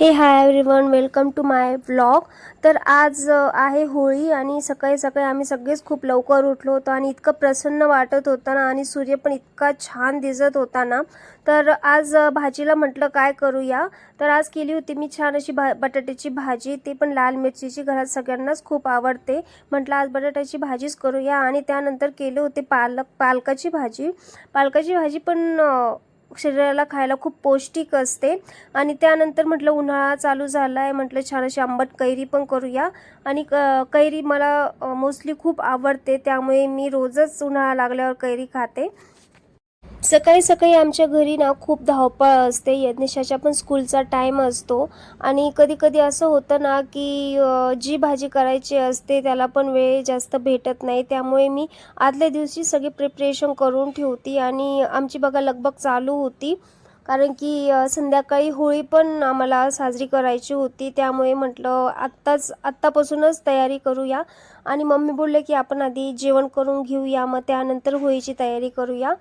Hey hi everyone welcome to my vlog तर आज आहे होळी आणि सकाळी सकाळी आम्ही सगळेच खूप लवकर उठलो होतो आणि इतकं प्रसन्न वाटत होतं ना आणि सूर्य पण इतका छान दिसत होता ना. तर आज भाजीला म्हटलं काय करूया? तर आज केली होती मी छान अशी भा बटाट्याची भाजी. ती पण लाल मिरचीची घरात सगळ्यांनाच खूप आवडते. म्हटलं आज बटाट्याची भाजीच करूया आणि त्यानंतर केले होते पालक पालकाची भाजी. पालकाची भाजी पण शरीराला खायला खूप पौष्टिक असते. आणि त्यानंतर म्हटलं उन्हाळा चालू झाला आहे म्हटलं छान अशी आंबट कैरी पण करूया. आणि क कैरी मला मोस्टली खूप आवडते त्यामुळे मी रोजच उन्हाळा लागल्यावर कैरी खाते. सकाळी सकाळी आमच्या घरी ना खूप धावपळ असते. यज्ञेशाच्या पण स्कूलचा टाईम असतो. आणि कधी कधी असं होतं ना की जी भाजी करायची असते त्याला पण वेळ जास्त भेटत नाही. त्यामुळे मी आदल्या दिवशी सगळी प्रिपरेशन करून ठेवती आणि आमची बघा लगबग चालू होती. कारण की संध्याकाळी होळी पण आम्हाला साजरी करायची होती. त्यामुळे म्हटलं आत्ताच आत्तापासूनच तयारी करूया. आणि मम्मी बोलले की आपण आधी जेवण करून घेऊया. मग त्यानंतर होळीची तयारी करूया.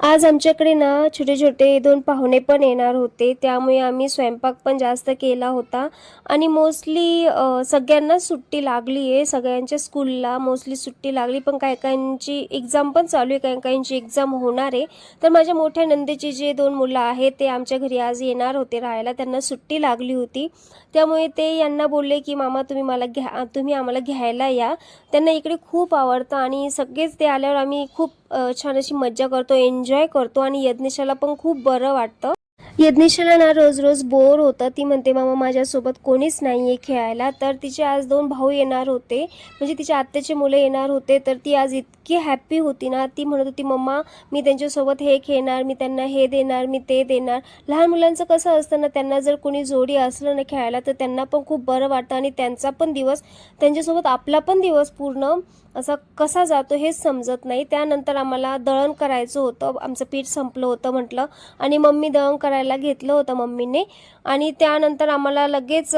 आज आमच्याकडे ना छोटे छोटे दोन पाहुणे पण येणार होते. त्यामुळे आम्ही स्वयंपाक पण जास्त केला होता. आणि मोस्टली सगळ्यांना सुट्टी लागली आहे सगळ्यांच्या स्कूलला मोस्टली सुट्टी लागली. पण काही काहींची एक्झाम पण चालू आहे. काही काहींची एक्झाम होणार आहे. तर माझ्या मोठ्या नंदेचे जे दोन मुलं आहेत ते आमच्या घरी आज येणार होते राहायला. त्यांना सुट्टी लागली होती. त्यामुळे ते यांना बोलले की मामा तुम्ही मला घ्या तुम्ही आम्हाला घ्यायला या. त्यांना इकडे खूप आवडतं आणि सगळेच ते आल्यावर आम्ही खूप छान अशी मज्जा करतो एन्जॉय करतो आणि यज्ञेशाला पण खूप बरं वाटतं. यज्ञेशाला ना रोज रोज बोर होतं. ती म्हणते मामा माझ्यासोबत कोणीच नाही आहे खेळायला. तर तिचे आज दोन भाऊ येणार होते. म्हणजे तिच्या आत्याचे मुलं येणार होते. तर ती आज इतकी हॅप्पी होती ना. ती म्हणत होती मम्मा मी त्यांच्यासोबत हे खेळणार मी त्यांना हे देणार मी ते देणार. लहान मुलांचं कसं असतं ना त्यांना जर कोणी जोडी असलं ना खेळायला तर त्यांना पण खूप बरं वाटतं आणि त्यांचा पण दिवस त्यांच्यासोबत आपला पण दिवस पूर्ण असा कसा जातो हेच समजत नाही. त्यानंतर आम्हाला दळण करायचं होतं. आमचं पीठ संपलं होतं म्हटलं. आणि मम्मी दळण करायला घेतलं होतं मम्मीने. आणि त्यानंतर आम्हाला लगेच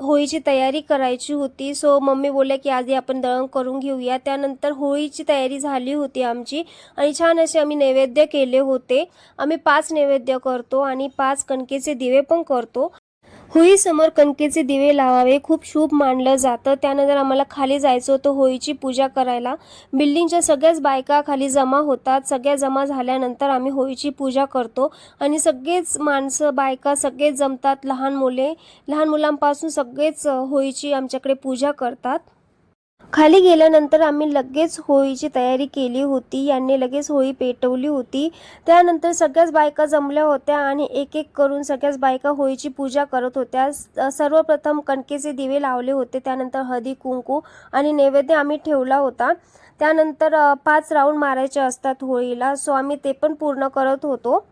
होळीची तयारी करायची होती. सो मम्मी बोलल्या की आधी आपण दळण करून घेऊया. त्यानंतर होळीची तयारी झाली होती आमची. आणि छान असे आम्ही नैवेद्य केले होते. आम्ही पाच नैवेद्य करतो आणि पाच कणकेचे दिवे पण करतो. होळीसमोर कणकेचे दिवे लावावे खूप शुभ मानलं जातं. त्यानंतर आम्हाला खाली जायचं होतं होळीची पूजा करायला बिल्डिंगच्या सगळ्याच बायका खाली जमा होतात. सगळ्या जमा झाल्यानंतर आम्ही होळीची पूजा करतो. आणि सगळेच माणसं बायका सगळेच जमतात. लहान मुले लहान मुलांपासून सगळेच होळीची आमच्याकडे पूजा करतात. खाली गेल्यानंतर आम्ही लगेच होळीची तयारी केली होती. यांनी लगेच होळी पेटवली होती. त्यानंतर सगळ्याच बायका जमल्या होत्या आणि एक एक करून सगळ्याच बायका होळीची पूजा करत होत्या. सर्वप्रथम कणकेचे दिवे लावले होते. त्यानंतर हळदी कुंकू आणि नैवेद्य आम्ही ठेवला होता. त्यानंतर पाच राऊंड मारायचे असतात होळीला. सो आम्ही ते पण पूर्ण करत होतो.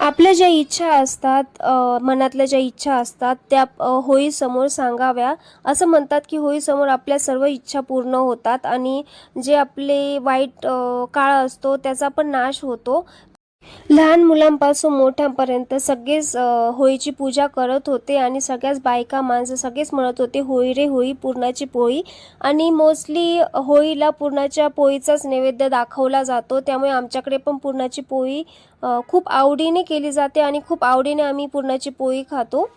आपल्या ज्या इच्छा असतात मनातल्या ज्या इच्छा असतात त्या होईसमोर सांगाव्या. असं म्हणतात की होईसमोर आपल्या सर्व इच्छा पूर्ण होतात आणि जे आपले वाईट काळ असतो त्याचा पण नाश होतो. लहान मुलांपासून मोठ्यांपर्यंत सगळेच होळीची पूजा करत होते आणि सगळ्याच बायका माणसं सगळेच म्हणत होते होळी रे होळी पूर्णाची पोळी. आणि मोस्टली होळीला पूर्णाच्या पोळीचाच नैवेद्य दाखवला जातो. त्यामुळे आमच्याकडे पण पूर्णाची पोळी खूप आवडीने केली जाते आणि खूप आवडीने आम्ही पूर्णाची पोळी खातो.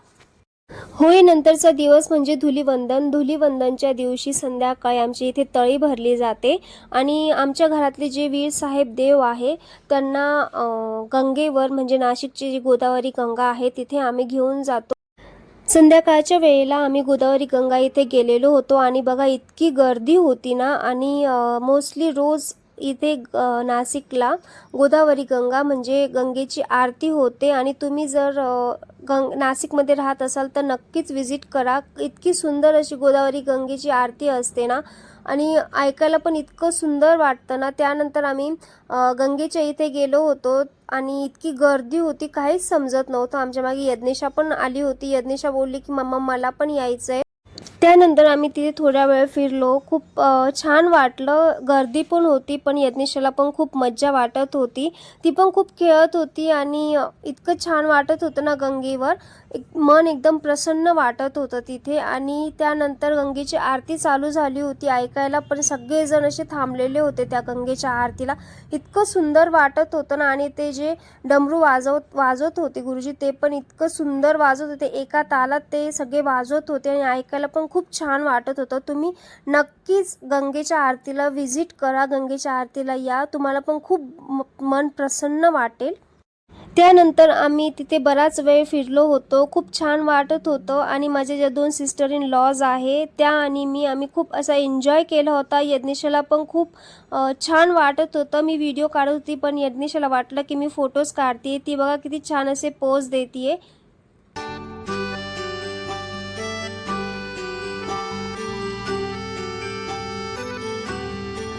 होळीनंतरचा दिवस म्हणजे धुलीवंदन. धुलीवंदनच्या दिवशी संध्याकाळी आमची इथे तळी भरली जाते आणि आमच्या घरातले जे वीर साहेब देव आहे त्यांना गंगेवर म्हणजे नाशिकची जी गोदावरी गंगा आहे तिथे आम्ही घेऊन जातो. संध्याकाळच्या वेळेला आम्ही गोदावरी गंगा इथे गेलेलो होतो आणि बघा इतकी गर्दी होती ना आणि मोस्टली रोज इथे नाशिकला गोदावरी गंगा म्हणजे गंगेची आरती होते आणि तुम्ही जर गंग नाशिकमध्ये राहत असाल तर नक्कीच व्हिजिट करा. इतकी सुंदर अशी गोदावरी गंगेची आरती असते ना. आणि ऐकायला पण इतकं सुंदर वाटतं ना. त्यानंतर आम्ही गंगेच्या इथे गेलो होतो आणि इतकी गर्दी होती. काहीच समजत नव्हतं. आमच्या मागे यज्ञेशा पण आली होती. यज्ञेशा बोलली की मम्मा मला पण यायचं आहे त्यानंतर आम्ही तिथे थोड्या वेळ फिरलो. खूप छान वाटलं. गर्दी पण होती पण यज्ञेशाला पण खूप मज्जा वाटत होती. ती पण खूप खेळत होती आणि इतकं छान वाटत होतं ना गंगेवर. एक मन एकदम प्रसन्न वाटत होतं तिथे आणि त्यानंतर गंगेची आरती चालू झाली होती. ऐकायला पण सगळेजण असे थांबलेले होते त्या गंगेच्या आरतीला. इतकं सुंदर वाटत होतं ना आणि ते जे डमरू वाजवत वाजवत होते गुरुजी ते पण इतकं सुंदर वाजवत होते. एका तालात ते सगळे वाजवत होते आणि ऐकायला पण खूप छान वाटत होतं. तुम्ही नक्कीच गंगेच्या आरतीला व्हिजिट करा. गंगेच्या आरतीला या. तुम्हाला पण खूप मन प्रसन्न वाटेल. त्यानंतर आम्ही तिथे बराच वेळ फिरलो होतो. खूप छान वाटत होतं. आणि माझ्या ज्या दोन सिस्टर इन लॉज आहे त्या आणि मी आम्ही खूप असा एन्जॉय केला होता. यज्ञेशाला पण खूप छान वाटत होतं. मी व्हिडिओ काढत होती पण यज्ञेशाला वाटलं की मी फोटोज काढते ती बघा किती छान असे पोज देते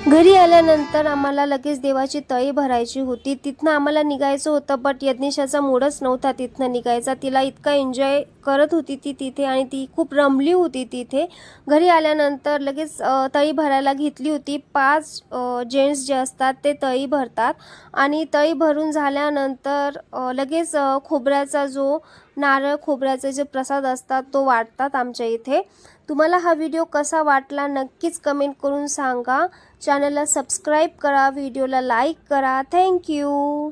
घरी आल्यानंतर आम्हाला लगेच देवाची तळी भरायची होती. तिथनं आम्हाला निघायचं होतं बट यज्ञेशाचा मूडच नव्हता तिथनं निघायचा. तिला इतका एन्जॉय करत होती ती तिथे आणि ती खूप रमली होती तिथे. घरी आल्यानंतर लगेच तळी भरायला घेतली होती. पाच जेंट्स जे असतात ते तळी भरतात आणि तळी भरून झाल्यानंतर लगेच खोबऱ्याचा जो नारळ खोबऱ्याचे जे प्रसाद असतात तो वाटतात आमच्या इथे. तुम्हाला हा व्हिडिओ कसा वाटला नक्कीच कमेंट करून सांगा. चॅनलला सबस्क्राईब करा व्हिडिओला लाईक करा. थँक्यू